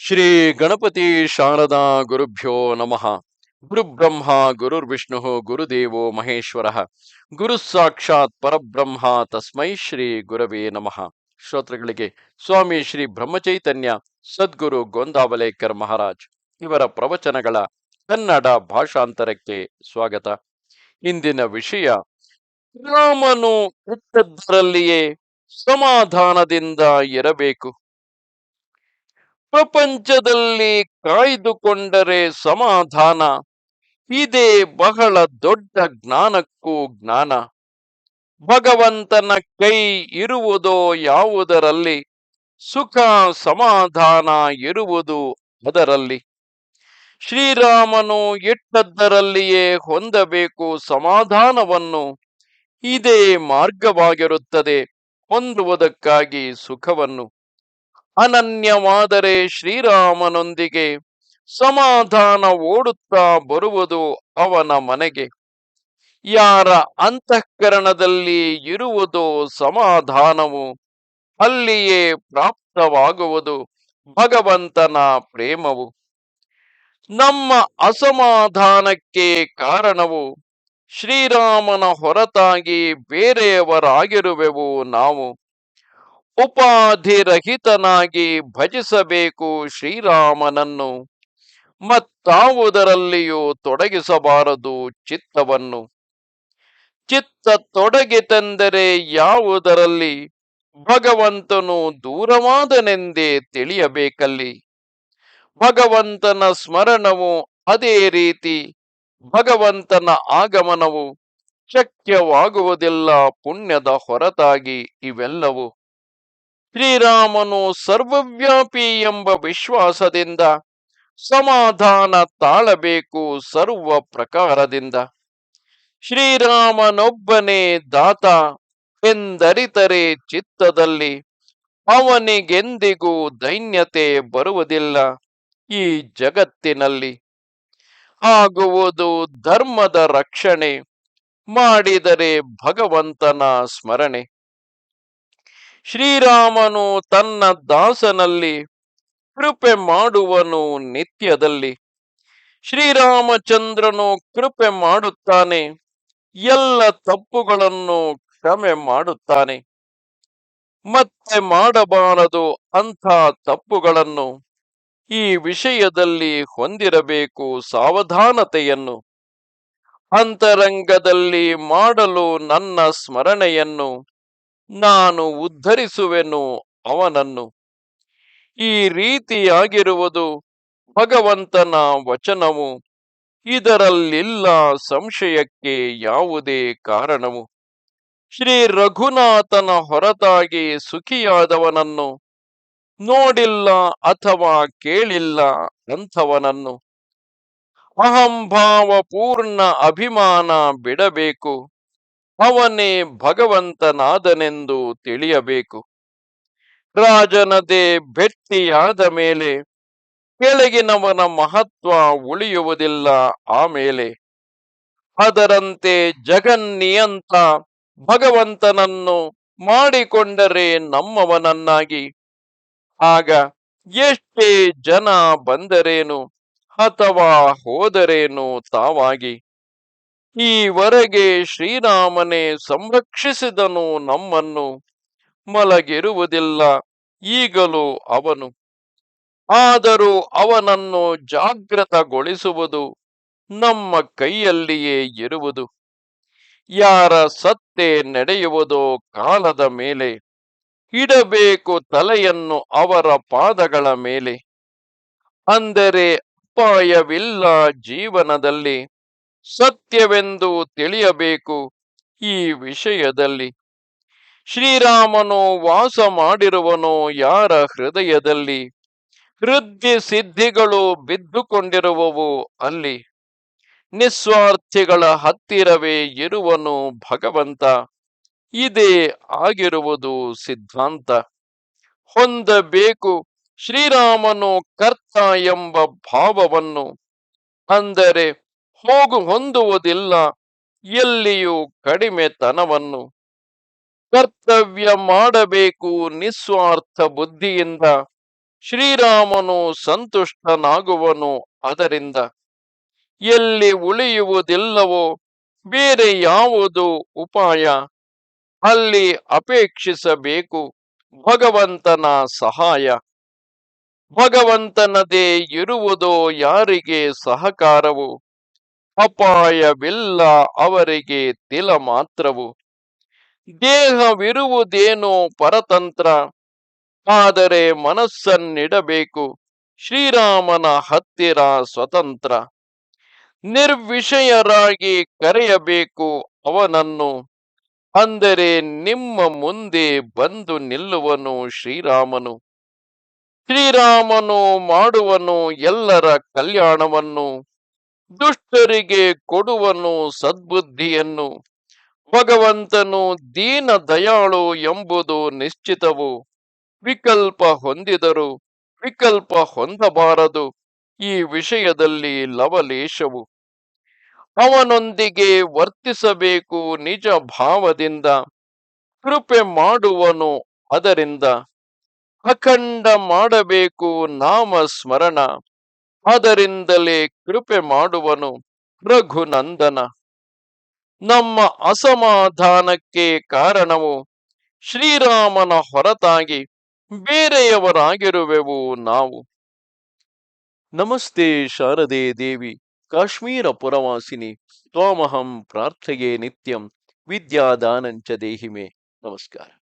ಶ್ರೀ ಗಣಪತಿ ಶಾರದಾ ಗುರುಭ್ಯೋ ನಮಃ. ಗುರುಬ್ರಹ್ಮ ಗುರುರ್ವಿಷ್ಣು ಗುರುದೇವೋ ಮಹೇಶ್ವರ. ಗುರು ಸಾಕ್ಷಾತ್ ಪರಬ್ರಹ್ಮ ತಸ್ಮೈ ಶ್ರೀ ಗುರವೇ ನಮಃ. ಶ್ರೋತೃಗಳಿಗೆ ಸ್ವಾಮಿ ಶ್ರೀ ಬ್ರಹ್ಮಚೈತನ್ಯ ಸದ್ಗುರು ಗೋಂದಾವಲೇಕರ್ ಮಹಾರಾಜ್ ಇವರ ಪ್ರವಚನಗಳ ಕನ್ನಡ ಭಾಷಾಂತರಕ್ಕೆ ಸ್ವಾಗತ. ಇಂದಿನ ವಿಷಯ, ರಾಮನು ಹುಟ್ಟದ್ದರಲ್ಲಿಯೇ ಸಮಾಧಾನದಿಂದ ಇರಬೇಕು. ಪ್ರಪಂಚದಲ್ಲಿ ಕಾಯ್ದುಕೊಂಡರೆ ಸಮಾಧಾನ. ಇದೇ ಬಹಳ ದೊಡ್ಡ ಜ್ಞಾನಕ್ಕೂ ಜ್ಞಾನ. ಭಗವಂತನ ಕೈ ಇರುವುದೋ ಯಾವುದರಲ್ಲಿ? ಸುಖ, ಸಮಾಧಾನ ಇರುವುದು ಅದರಲ್ಲಿ. ಶ್ರೀರಾಮನು ಇಟ್ಟದ್ದರಲ್ಲಿಯೇ ಹೊಂದಬೇಕು ಸಮಾಧಾನವನ್ನು. ಇದೇ ಮಾರ್ಗವಾಗಿರುತ್ತದೆ, ಹೊಂದುವುದಕ್ಕಾಗಿ ಸುಖವನ್ನು. ಅನನ್ಯವಾದರೆ ಶ್ರೀರಾಮನೊಂದಿಗೆ ಸಮಾಧಾನ ಓಡುತ್ತಾ ಬರುವುದು ಅವನ ಮನೆಗೆ. ಯಾರ ಅಂತಃಕರಣದಲ್ಲಿ ಇರುವುದು ಸಮಾಧಾನವು ಅಲ್ಲಿಯೇ ಪ್ರಾಪ್ತವಾಗುವುದು ಭಗವಂತನ ಪ್ರೇಮವು. ನಮ್ಮ ಅಸಮಾಧಾನಕ್ಕೆ ಕಾರಣವು ಶ್ರೀರಾಮನ ಹೊರತಾಗಿ ಬೇರೆಯವರಾಗಿರುವೆವು ನಾವು. ಉಪಾಧಿರಹಿತನಾಗಿ ಭಜಿಸಬೇಕು ಶ್ರೀರಾಮನನ್ನು. ಮತ್ತಾವುದರಲ್ಲಿಯೂ ತೊಡಗಿಸಬಾರದು ಚಿತ್ತವನ್ನು. ಚಿತ್ತ ತೊಡಗಿತೆಂದರೆ ಯಾವುದರಲ್ಲಿ? ಭಗವಂತನು ದೂರವಾದನೆಂದೇ ತಿಳಿಯಬೇಕಲ್ಲಿ. ಭಗವಂತನ ಸ್ಮರಣವು ಅದೇ ರೀತಿ. ಭಗವಂತನ ಆಗಮನವು ಶಕ್ಯವಾಗುವುದಿಲ್ಲ, ಪುಣ್ಯದ ಹೊರತಾಗಿ ಇವೆಲ್ಲವೂ. ಶ್ರೀರಾಮನು ಸರ್ವವ್ಯಾಪಿ ಎಂಬ ವಿಶ್ವಾಸದಿಂದ ಸಮಾಧಾನ ತಾಳಬೇಕು ಸರ್ವ ಪ್ರಕಾರದಿಂದ. ಶ್ರೀರಾಮನೊಬ್ಬನೇ ದಾತ ಎಂದರಿತರೆ ಚಿತ್ತದಲ್ಲಿ ಅವನಿಗೆಂದಿಗೂ ದೈನ್ಯತೆ ಬರುವುದಿಲ್ಲ ಈ ಜಗತ್ತಿನಲ್ಲಿ. ಆಗುವುದು ಧರ್ಮದ ರಕ್ಷಣೆ, ಮಾಡಿದರೆ ಭಗವಂತನ ಸ್ಮರಣೆ. ಶ್ರೀರಾಮನು ತನ್ನ ದಾಸನಲ್ಲಿ ಕೃಪೆ ಮಾಡುವನು ನಿತ್ಯದಲ್ಲಿ. ಶ್ರೀರಾಮಚಂದ್ರನು ಕೃಪೆ ಮಾಡುತ್ತಾನೆ, ಎಲ್ಲ ತಪ್ಪುಗಳನ್ನು ಕ್ಷಮೆ ಮಾಡುತ್ತಾನೆ. ಮತ್ತೆ ಮಾಡಬಾರದು ಅಂಥ ತಪ್ಪುಗಳನ್ನು ಈ ವಿಷಯದಲ್ಲಿ ಹೊಂದಿರಬೇಕು ಸಾವಧಾನತೆಯನ್ನು. ಅಂತರಂಗದಲ್ಲಿ ಮಾಡಲು ನನ್ನ ಸ್ಮರಣೆಯನ್ನು ನಾನು ಉದ್ಧರಿಸುವೆನು ಅವನನ್ನು. ಈ ರೀತಿಯಾಗಿರುವುದು ಭಗವಂತನ ವಚನವು. ಇದರಲ್ಲಿಲ್ಲ ಸಂಶಯಕ್ಕೆ ಯಾವುದೇ ಕಾರಣವು. ಶ್ರೀ ರಘುನಾಥನ ಹೊರತಾಗಿ ಸುಖಿಯಾದವನನ್ನು ನೋಡಿಲ್ಲ ಅಥವಾ ಕೇಳಿಲ್ಲ ಅಂಥವನನ್ನು. ಅಹಂಭಾವ ಪೂರ್ಣ ಅಭಿಮಾನ ಬಿಡಬೇಕು. ಅವನೇ ಭಗವಂತನಾದನೆಂದು ತಿಳಿಯಬೇಕು. ರಾಜನದೇ ಭೆಟ್ಟಿಯಾದ ಮೇಲೆ ಕೆಳಗಿನವನ ಮಹತ್ವ ಉಳಿಯುವುದಿಲ್ಲ ಆಮೇಲೆ ಅದರಂತೆ ಜಗನ್ನಿಯಂತ ಭಗವಂತನನ್ನು ಮಾಡಿಕೊಂಡರೆ ನಮ್ಮವನನ್ನಾಗಿ. ಆಗ ಎಷ್ಟೇ ಜನ ಬಂದರೇನು, ಅಥವಾ ಹೋದರೇನು ತಾವಾಗಿ. ಈವರೆಗೆ ಶ್ರೀರಾಮನೇ ಸಂರಕ್ಷಿಸಿದನು ನಮ್ಮನ್ನು, ಮಲಗಿರುವುದಿಲ್ಲ ಈಗಲೂ ಅವನು. ಆದರೂ ಅವನನ್ನು ಜಾಗೃತಗೊಳಿಸುವುದು ನಮ್ಮ ಕೈಯಲ್ಲಿಯೇ ಇರುವುದು. ಯಾರ ಸತ್ತೆ ನಡೆಯುವುದೋ ಕಾಲದ ಮೇಲೆ, ಇಡಬೇಕು ತಲೆಯನ್ನು ಅವರ ಪಾದಗಳ ಮೇಲೆ. ಅಂದರೆ ಅಪಾಯವಿಲ್ಲ ಜೀವನದಲ್ಲಿ. ಸತ್ಯವೆಂದು ತಿಳಿಯಬೇಕು ಈ ವಿಷಯದಲ್ಲಿ. ಶ್ರೀರಾಮನು ವಾಸ ಮಾಡಿರುವನು ಯಾರ ಹೃದಯದಲ್ಲಿ? ಹೃದಯ ಸಿದ್ಧಿಗಳು ಬಿದ್ದುಕೊಂಡಿರುವವು ಅಲ್ಲಿ. ನಿಸ್ವಾರ್ಥಿಗಳ ಹತ್ತಿರವೇ ಇರುವನು ಭಗವಂತ. ಇದೇ ಆಗಿರುವುದು ಸಿದ್ಧಾಂತ. ಹೊಂದಬೇಕು ಶ್ರೀರಾಮನು ಕರ್ತ ಎಂಬ ಭಾವವನ್ನು. ಅಂದರೆ ಹೋಗು ಹೊಂದುವುದಿಲ್ಲ, ಎಲ್ಲಿಯೂ ಕಡಿಮೆತನವನ್ನು ಕರ್ತವ್ಯ ಮಾಡಬೇಕು ನಿಸ್ವಾರ್ಥ ಬುದ್ಧಿಯಿಂದ, ಶ್ರೀರಾಮನು ಸಂತುಷ್ಟನಾಗುವನು ಅದರಿಂದ. ಎಲ್ಲಿ ಉಳಿಯುವುದಿಲ್ಲವೋ, ಬೇರೆ ಯಾವುದು ಉಪಾಯ? ಅಲ್ಲಿ ಅಪೇಕ್ಷಿಸಬೇಕು ಭಗವಂತನ ಸಹಾಯ. ಭಗವಂತನದೇ ಇರುವುದೋ ಯಾರಿಗೆ ಸಹಕಾರವು? ಅಪಾಯವಿಲ್ಲ ಅವರಿಗೆ ತಿಲ ಮಾತ್ರವು. ದೇಹವಿರುವುದೇನೋ ಪರತಂತ್ರ, ಆದರೆ ಮನಸ್ಸನ್ನಿಡಬೇಕು. ಶ್ರೀರಾಮನ ಹತ್ತಿರ ಸ್ವತಂತ್ರ. ನಿರ್ವಿಷಯರಾಗಿ ಕರೆಯಬೇಕು ಅವನನ್ನು. ಅಂದರೆ ನಿಮ್ಮ ಮುಂದೆ ಬಂದು ನಿಲ್ಲುವನು ಶ್ರೀರಾಮನು. ಶ್ರೀರಾಮನು ಮಾಡುವನು ಎಲ್ಲರ ಕಲ್ಯಾಣವನ್ನು. ದುಷ್ಟರಿಗೆ ಕೊಡುವನು ಸದ್ಬುದ್ಧಿಯನ್ನು, ಭಗವಂತನು ದೀನ ದಯಾಳು ಎಂಬುದು ನಿಶ್ಚಿತವು. ವಿಕಲ್ಪ ಹೊಂದಿದರು ವಿಕಲ್ಪ ಹೊಂದಬಾರದು, ಈ ವಿಷಯದಲ್ಲಿ ಲವಲೇಶವು. ಅವನೊಂದಿಗೆ ವರ್ತಿಸಬೇಕು ನಿಜ ಭಾವದಿಂದ, ಕೃಪೆ ಮಾಡುವನು ಅದರಿಂದ. ಅಖಂಡ ಮಾಡಬೇಕು ನಾಮ ಸ್ಮರಣ. ಅದರಿಂದಲೇ ಕೃಪೆ ಮಾಡುವನು ರಘುನಂದನ. ನಮ್ಮ ಅಸಮಾಧಾನಕ್ಕೆ ಕಾರಣವು ಶ್ರೀರಾಮನ ಹೊರತಾಗಿ ಬೇರೆಯವರಾಗಿರುವೆವು ನಾವು. ನಮಸ್ತೆ ಶಾರದೆ ದೇವಿ, ಕಾಶ್ಮೀರ ಪುರವಾಸಿನಿ, ತ್ವಾಮಹಂ ಪ್ರಾರ್ಥೆಯೇ ನಿತ್ಯಂ, ವಿದ್ಯಾದಾನಂಚ ದೇಹಿಮೆ. ನಮಸ್ಕಾರ.